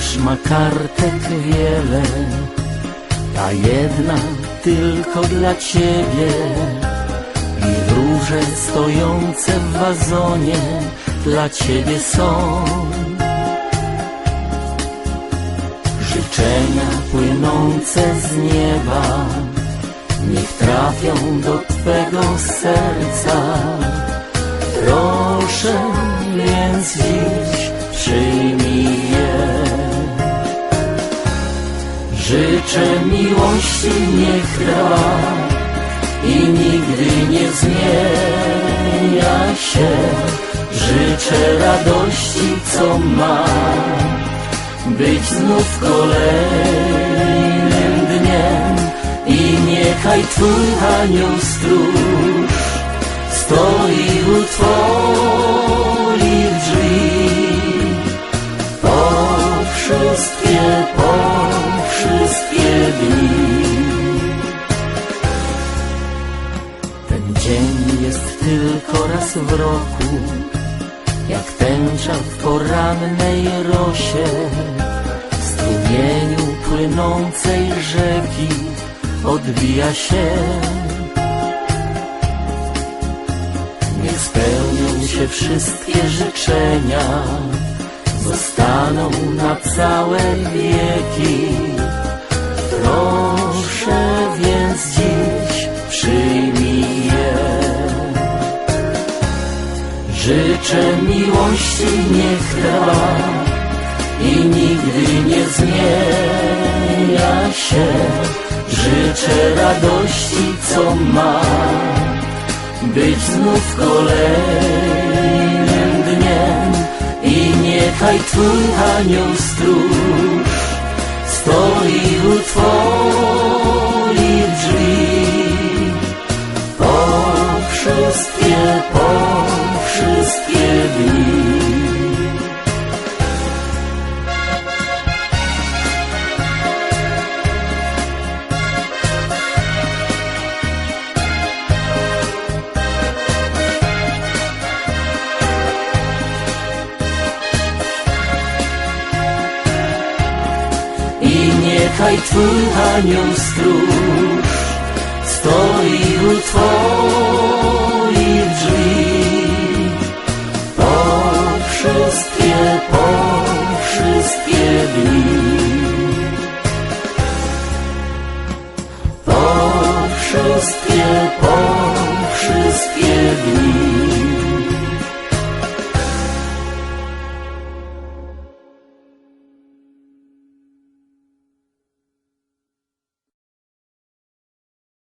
Wierz ma kartek wiele, ta jedna tylko dla ciebie. I róże stojące w wazonie dla ciebie są. Życzenia płynące z nieba, niech trafią do twego serca. Proszę więc dziś przyjmij Życzę miłości niech trwa i nigdy nie zmienia się. Życzę radości, co ma być znów kolejnym dniem i niechaj Twój anioł stróż stoi u Twoich dni. Ten dzień jest tylko raz w roku, jak tęcza w porannej rosie, w strumieniu płynącej rzeki odbija się. Niech spełnią się wszystkie życzenia, zostaną na całe wieki. Proszę więc dziś przyjmij je. Życzę miłości niech trwa i nigdy nie zmienia się. Życzę radości, co ma być znów kolejnym dniem i niechaj Twój anioł stróż stoi u Twoich drzwi. Po wszystkie, Niechaj Twój anioł stróż stoi u Twoich drzwi. Po wszystkie, po wszystkie dni. Po wszystkie, po